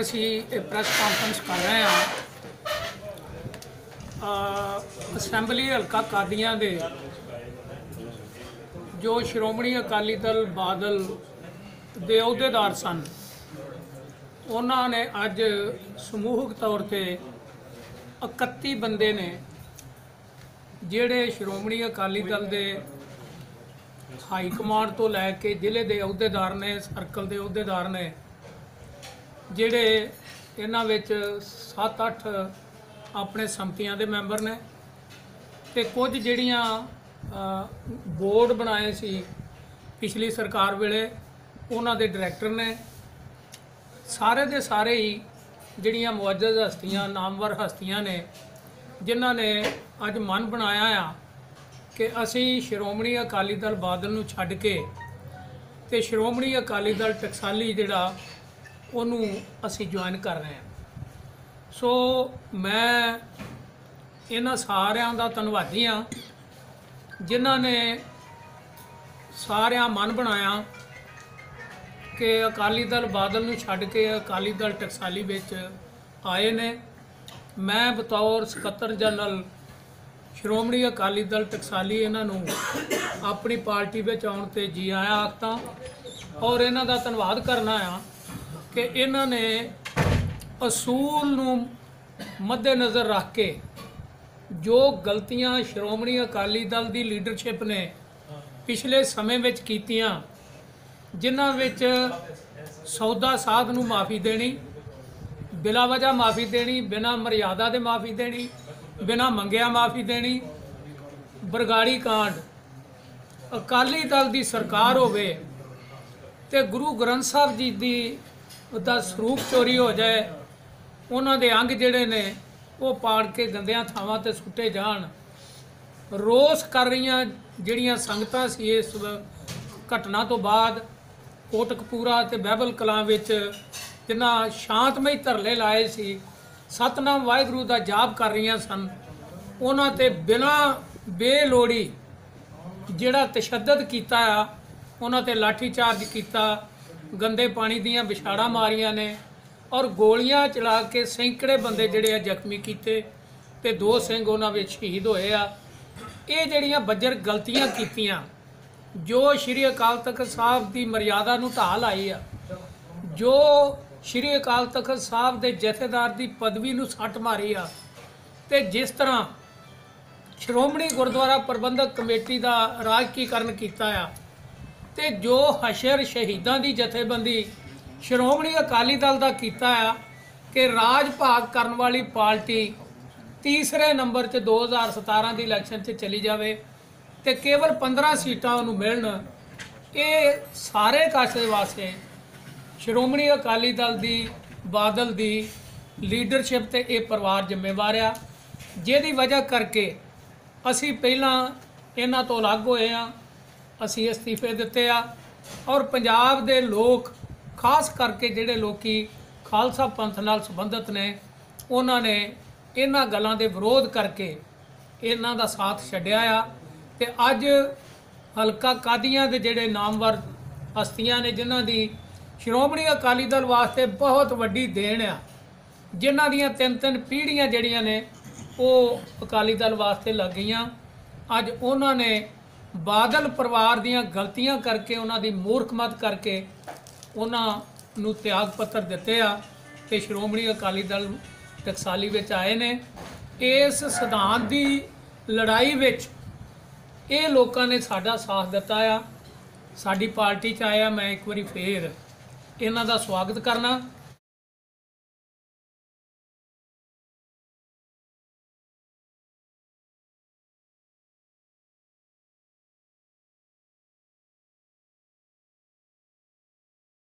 ਅਸੀਂ ਇਹ press conference ਕਰ ਰਹੇ ਹਾਂ। ਅਸੈਂਬਲੀ ਹਲਕਾ ਕਾਦੀਆਂ ਦੇ, ਜੋ ਸ਼੍ਰੋਮਣੀ ਅਕਾਲੀ ਦਲ ਬਾਦਲ ਦੇ ਅਹੁਦੇਦਾਰ ਸਨ। ਉਹਨਾਂ ਨੇ ਅੱਜ ਸਮੂਹਕ ਤੌਰ ਤੇ 31 ਬੰਦੇ ਨੇ, ਜਿਹੜੇ ਸ਼੍ਰੋਮਣੀ ਅਕਾਲੀ ਦਲ ਦੇ ਹਾਈ ਕਮਾਂਡ ਤੋਂ ਲੈ ਕੇ ਜ਼ਿਲ੍ਹੇ ਦੇ ਅਹੁਦੇਦਾਰ ਨੇ, ਸਰਕਲ ਦੇ ਅਹੁਦੇਦਾਰ ਨੇ ਜਿਹੜੇ ਇਹਨਾਂ ਵਿੱਚ 7-8 ਆਪਣੇ ਸੰਮਤੀਆਂ ਦੇ ਮੈਂਬਰ ਨੇ ਤੇ ਕੁਝ ਜਿਹੜੀਆਂ ਬੋਰਡ ਬਣਾਏ ਸੀ ਪਿਛਲੀ ਸਰਕਾਰ ਵੇਲੇ, ਉਹਨਾਂ ਦੇ ਡਾਇਰੈਕਟਰ ਨੇ। ਸਾਰੇ ਦੇ ਸਾਰੇ ਹੀ ਜਿਹੜੀਆਂ ਮੁਅੱਜ਼ਜ਼ ਹਸਤੀਆਂ, ਨਾਮਵਰ ਹਸਤੀਆਂ ਨੇ, ਜਿਨ੍ਹਾਂ ਨੇ ਅੱਜ ਮਨ ਬਣਾਇਆ ਆ ਕਿ ਅਸੀਂ ਸ਼੍ਰੋਮਣੀ ਅਕਾਲੀ ਦਲ ਬਾਦਲ ਨੂੰ ਛੱਡ ਕੇ ਤੇ ਸ਼੍ਰੋਮਣੀ ਅਕਾਲੀ ਦਲ ਟਕਸਾਲੀ ਜਿਹੜਾ ਉਹਨੂੰ ਅਸੀਂ ਜੁਆਇਨ ਕਰ ਰਹੇ ਹਾਂ। ਸੋ ਮੈਂ ਇਹਨਾਂ ਸਾਰਿਆਂ ਦਾ ਧੰਨਵਾਦੀ ਹਾਂ, ਜਿਨ੍ਹਾਂ ਨੇ ਸਾਰਿਆਂ ਮਨ ਬਣਾਇਆ ਕਿ ਅਕਾਲੀ ਦਲ ਬਾਦਲ ਨੂੰ ਛੱਡ ਕੇ ਅਕਾਲੀ ਦਲ ਟਕਸਾਲੀ ਵਿੱਚ ਆਏ ਨੇ। ਮੈਂ ਬਤੌਰ ਸਕੱਤਰ ਜਨਰਲ ਸ਼੍ਰੋਮਣੀ ਅਕਾਲੀ ਦਲ ਟਕਸਾਲੀ ਇਹਨਾਂ ਨੂੰ ਆਪਣੀ ਪਾਰਟੀ ਵਿੱਚ ਆਉਣ ਤੇ ਜੀ ਆਇਆਂ ਆਖਤਾਂ ਔਰ ਇਹਨਾਂ ਦਾ ਧੰਨਵਾਦ ਕਰਨਾ ਆ ਕਿ ਇਹਨਾਂ ਨੇ ਅਸੂਲ ਨੂੰ ਮੱਦੇਨਜ਼ਰ ਰੱਖ ਕੇ ਜੋ ਗਲਤੀਆਂ ਸ਼੍ਰੋਮਣੀ ਅਕਾਲੀ ਦਲ ਦੀ ਲੀਡਰਸ਼ਿਪ ਨੇ ਪਿਛਲੇ ਸਮੇਂ ਵਿੱਚ ਕੀਤੀਆਂ, ਜਿਨ੍ਹਾਂ ਵਿੱਚ ਸੌਦਾ ਸਾਧ ਨੂੰ ਮਾਫੀ ਦੇਣੀ ਬਿਲਾ ਵਜ੍ਹਾ ਮਾਫੀ ਦੇਣੀ, ਬਿਨਾ ਮਰਿਆਦਾ ਦੇ ਮਾਫੀ ਦੇਣੀ, ਬਿਨਾ ਮੰਗਿਆ ਮਾਫੀ ਦੇਣੀ, ਬਰਗਾੜੀ ਕਾਂਡ। ਅਕਾਲੀ ਦਲ ਦੀ ਸਰਕਾਰ ਹੋਵੇ ਤੇ ਗੁਰੂ ਗ੍ਰੰਥ ਸਾਹਿਬ ਜੀ ਦੀ ਉਹਦਾ ਸਰੂਪ ਚੋਰੀ ਹੋ ਜਾਏ, ਉਹਨਾਂ ਦੇ ਅੰਗ ਜਿਹੜੇ ਨੇ, ਉਹ ਪਾੜ ਕੇ ਗੰਦਿਆਂ ਥਾਵਾਂ ਤੇ ਸੁੱਟੇ ਜਾਣ। ਰੋਸ ਕਰ ਰਹੀਆਂ ਜਿਹੜੀਆਂ ਸੰਗਤਾਂ ਸੀ ਇਸ ਘਟਨਾ ਤੋਂ ਬਾਅਦ, ਕੋਟਕਪੂਰਾ ਤੇ ਬਹਿਬਲ ਕਲਾਂ ਵਿੱਚ ਜਿਨ੍ਹਾਂ ਸ਼ਾਂਤਮਈ ਧਰਲੇ ਲਾਏ ਸੀ, ਸਤਨਾਮ ਵਾਹਿਗੁਰੂ ਦਾ ਜਾਪ ਕਰ ਰਹੀਆਂ ਸਨ। ਉਹਨਾਂ ਤੇ ਬਿਨਾਂ ਬੇਲੋੜੀ ਜਿਹੜਾ ਤਸ਼ੱਦਦ ਕੀਤਾ ਆ ਉਹਨਾਂ ਤੇ ਲਾਠੀ ਚਾਰਜ ਕੀਤਾ ਗੰਦੇ ਪਾਣੀ ਦੀਆਂ ਵਿਛਾੜਾਂ ਮਾਰੀਆਂ ਨੇ ਔਰ ਗੋਲੀਆਂ ਚਲਾ ਕੇ ਸੈਂਕੜੇ ਬੰਦੇ ਜਿਹੜੇ ਆ ਜ਼ਖਮੀ ਕੀਤੇ ਤੇ ਦੋ ਸਿੰਘ ਉਹਨਾਂ ਵਿੱਚ ਸ਼ਹੀਦ ਹੋਏ ਆ। ਇਹ ਜਿਹੜੀਆਂ ਬੱਜਰ ਗਲਤੀਆਂ ਕੀਤੀਆਂ, ਜੋ ਸ਼੍ਰੀ ਅਕਾਲ ਤਖਤ ਸਾਹਿਬ ਦੀ ਮਰਿਆਦਾ ਨੂੰ ਢਾਹ ਲਾਈ ਆ, ਜੋ ਸ਼੍ਰੀ ਅਕਾਲ ਤਖਤ ਸਾਹਿਬ ਦੇ ਜਥੇਦਾਰ ਦੀ ਪਦਵੀ ਨੂੰ ਸੱਟ ਮਾਰੀ ਆ, ਤੇ ਜਿਸ ਤਰ੍ਹਾਂ ਸ਼੍ਰੋਮਣੀ ਗੁਰਦੁਆਰਾ ਪ੍ਰਬੰਧਕ ਕਮੇਟੀ ਦਾ ਰਾਜਕੀਕਰਨ ਕੀਤਾ ਆ ਤੇ ਜੋ ਹਸ਼ਰ ਸ਼ਹੀਦਾਂ ਦੀ ਜਥੇਬੰਦੀ ਸ਼੍ਰੋਮਣੀ ਅਕਾਲੀ ਦਲ ਦਾ ਕੀਤਾ ਆ ਕਿ ਰਾਜ ਭਾਗ ਕਰਨ ਵਾਲੀ ਪਾਰਟੀ ਤੀਸਰੇ ਨੰਬਰ 'ਚ 2017 ਦੀ ਇਲੈਕਸ਼ਨ 'ਚ ਚਲੀ ਜਾਵੇ ਤੇ ਕੇਵਲ 15 ਸੀਟਾਂ ਉਹਨੂੰ ਮਿਲਣ, ਇਹ ਸਾਰੇ ਕਾਸੇ ਵਾਸਤੇ ਸ਼੍ਰੋਮਣੀ ਅਕਾਲੀ ਦਲ ਦੀ, ਬਾਦਲ ਦੀ ਲੀਡਰਸ਼ਿਪ ਤੇ ਇਹ ਪਰਿਵਾਰ ਜ਼ਿੰਮੇਵਾਰ ਆ। ਜਿਹਦੀ ਵਜ੍ਹਾ ਕਰਕੇ ਅਸੀਂ ਪਹਿਲਾਂ ਇਹਨਾਂ ਤੋਂ ਅਲੱਗ ਹੋਏ ਆ। ਅਸੀਂ ਅਸਤੀਫੇ ਦਿੱਤੇ ਆ ਔਰ ਪੰਜਾਬ ਦੇ ਲੋਕ, ਖਾਸ ਕਰਕੇ ਜਿਹੜੇ ਲੋਕੀ ਖਾਲਸਾ ਪੰਥ ਨਾਲ ਸੰਬੰਧਿਤ ਨੇ, ਉਹਨਾਂ ਨੇ ਇਹਨਾਂ ਗੱਲਾਂ ਦੇ ਵਿਰੋਧ ਕਰਕੇ ਇਹਨਾਂ ਦਾ ਸਾਥ ਛੱਡਿਆ ਆ ਤੇ ਅੱਜ ਹਲਕਾ ਕਾਦੀਆਂ ਦੇ ਜਿਹੜੇ ਨਾਮਵਰ ਹਸਤੀਆਂ ਨੇ, ਜਿਨ੍ਹਾਂ ਦੀ ਸ਼੍ਰੋਮਣੀ ਅਕਾਲੀ ਦਲ ਵਾਸਤੇ ਬਹੁਤ ਵੱਡੀ ਦੇਣ ਆ, ਜਿਨ੍ਹਾਂ ਦੀਆਂ ਤਿੰਨ ਤਿੰਨ ਪੀੜ੍ਹੀਆਂ ਜਿਹੜੀਆਂ ਨੇ, ਉਹ ਅਕਾਲੀ ਦਲ ਵਾਸਤੇ ਲੱਗ ਗਈਆਂ। ਅੱਜ ਉਹਨਾਂ ਨੇ ਬਾਦਲ ਪਰਿਵਾਰ ਦੀਆਂ ਗਲਤੀਆਂ ਕਰਕੇ, ਉਹਨਾਂ ਦੀ ਮੂਰਖਮਤ ਕਰਕੇ ਉਹਨਾਂ ਨੂੰ ਤਿਆਗ ਪੱਤਰ ਦਿੱਤੇ ਆ ਤੇ ਸ਼੍ਰੋਮਣੀ ਅਕਾਲੀ ਦਲ ਟਕਸਾਲੀ ਵਿੱਚ ਆਏ ਨੇ। ਇਸ ਸਿਧਾਂਤ ਦੀ ਲੜਾਈ ਵਿੱਚ ਇਹ ਲੋਕਾਂ ਨੇ ਸਾਡਾ ਸਾਥ ਦਿੱਤਾ ਆ। ਸਾਡੀ ਪਾਰਟੀ ਚ ਆਇਆ ਮੈਂ ਇੱਕ ਵਾਰੀ ਫੇਰ ਇਹਨਾਂ ਦਾ ਸਵਾਗਤ ਕਰਨਾ।